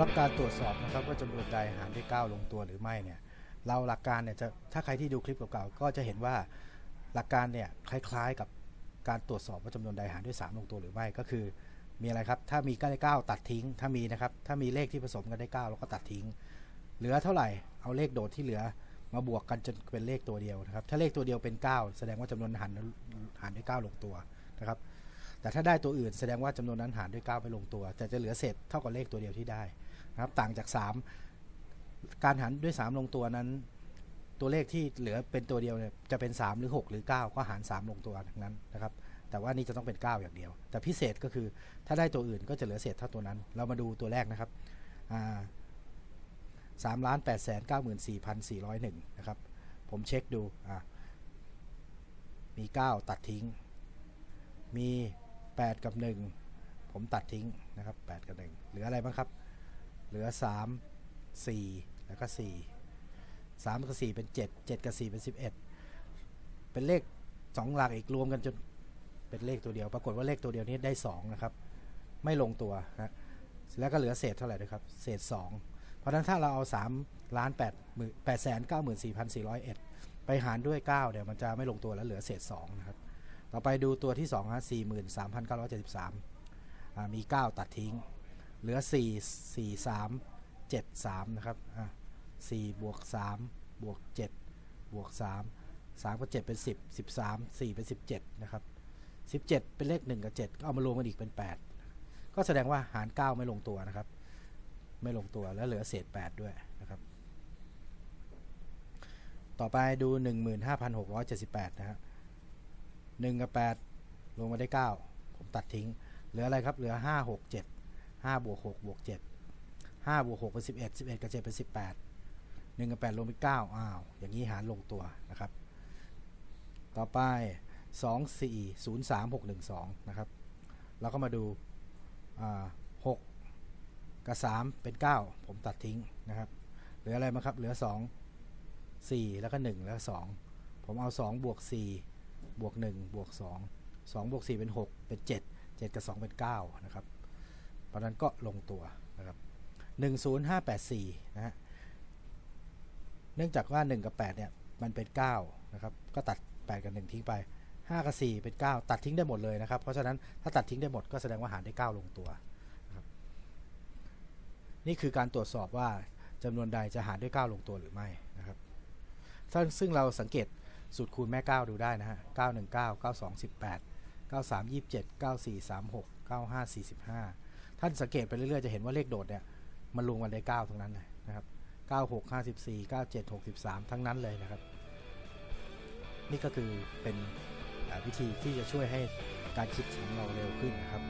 รับการตรวจสอบนะครับว่าจำนวนใดหารด้วย9ลงตัวหรือไม่เนี่ยเราหลักการเนี่ยจะถ้าใครที่ดูคลิปเก่าๆก็จะเห็นว่าหลักการเนี่ยคล้ายๆกับการตรวจสอบว่าจำนวนใดหารด้วย 3 ลงตัวหรือไม่ก็คือ มีอะไรครับ ถ้ามี9ได้9ตัดทิ้ง ถ้ามีนะครับ ถ้ามีเลขที่ผสมกันได้9เราก็ตัดทิ้ง เหลือเท่าไหร่เอาเลขโดดที่เหลือมาบวกกันจนเป็นเลขตัวเดียวนะครับ ถ้าเลขตัวเดียวเป็น 9 แสดงว่าจำนวนหารหารด้วย 9 ลงตัวนะครับ แต่ถ้าได้ตัวอื่นแสดงว่าจำนวนนั้นหารด้วย 9ไม่ลงตัว แต่จะเหลือเศษเท่ากับเลขตัวเดียวที่ได้นะครับต่างจาก 3 การหารด้วย 3 ลงตัวนั้น ตัวเลขที่เหลือเป็นตัวเดียวเนี่ยจะเป็น 3 หรือ 6 หรือ 9 ก็หาร 3 ลงตัวทั้งนั้นนะครับแต่ว่านี่จะต้องเป็น 9 อย่างเดียว แต่พิเศษก็คือถ้าได้ตัวอื่นก็จะเหลือเศษเท่าตัวนั้น เรามาดูตัวแรกนะครับสามล้านแปดแสนเก้าหมื่นสี่พันสี่ร้อยหนึ่งนะครับ ผมเช็คดู มี 9 ตัดทิ้ง มี 8 กับ 1 ผมตัดทิ้งนะครับ 8 กับ 1 เหลืออะไรบ้างครับ เหลือ 3 4 แล้วก็ 4 3 กับ 4 เป็น 7 7 กับ 4 เป็น 11 เป็นเลข 2 หลักอีกรวมกันจนเป็นเลขตัวเดียว ปรากฏว่าเลขตัวเดียวนี้ได้ 2 นะครับ ไม่ลงตัวนะแล้วก็เหลือเศษเท่าไหร่ด้วยครับ เศษ 2 เพราะฉะนั้นถ้าเราเอา3ล้าน8 8 9 4 4 0 1 ไปหารด้วย 9 เดี๋ยวมันจะไม่ลงตัวแล้วเหลือเศษ2นะครับ ต่อไปดูตัวที่2ฮะ43,973 มี 9 ตัดทิ้ง เหลือ 4 4 3 7 3 นะครับ4บวก3บวก7บวก3 3 กับ 7 เป็น 10 13 4 เป็น 17 นะครับ 17 เป็นเลข 1 กับ 7 ก็เอามารวมกันอีกเป็น 8 ก็แสดงว่าหาร 9 ไม่ลงตัวนะครับ ไม่ลงตัวแล้วเหลือเศษ 8 ด้วยนะครับ ต่อไปดู 15,678 นะฮะ 1กับ8ลงมาได้9ผมตัดทิ้ง เหลืออะไรครับ เหลือ5 6 7 5บวก6บวก7 5บวก6เป็น11 11กับ7เป็น18 1กับ8ลงเป็น9อ้าว อย่างนี้หารลงตัวนะครับ ต่อไป2 4 0 3 6 1 2นะครับ เราก็มาดู6กับ3เป็น9ผมตัดทิ้งนะครับ เหลืออะไรมาครับ เหลือ2 4แล้วก็1แล้วก็2ผมเอา2บวก4 บวก1บวก2 2บวก4เป็น 6 เป็น 7 7 กับ 2 เป็น 9 นะครับ เพราะนั้นก็ลงตัวนะครับ 10584 นะฮะ เนื่องจากว่า 1 กับ 8 เนี่ย มันเป็น 9 นะครับ ก็ตัด 8 กับ 1 ทิ้งไป 5 กับ 4 เป็น 9 ตัดทิ้งได้หมดเลยนะครับ เพราะฉะนั้นถ้าตัดทิ้งได้หมดก็แสดงว่าหารได้ 9 ลงตัวนะครับนี่คือการตรวจสอบว่าจำนวนใดจะหารด้วย 9 ลงตัวหรือไม่นะครับซึ่งเราสังเกต สูตรคูณแม่ 9 ดูได้นะฮะ 919 92 18 93 27 94 36 95 45 ท่านสังเกตไปเรื่อยๆ จะเห็นว่าเลขโดดเนี่ย มันรวมกันได้ 9 ทั้งนั้นเลยนะครับ 96 54 97 63 ทั้งนั้นเลยนะครับ นี่ก็คือเป็นวิธีที่จะช่วยให้การคิดของเราเร็วขึ้นนะครับ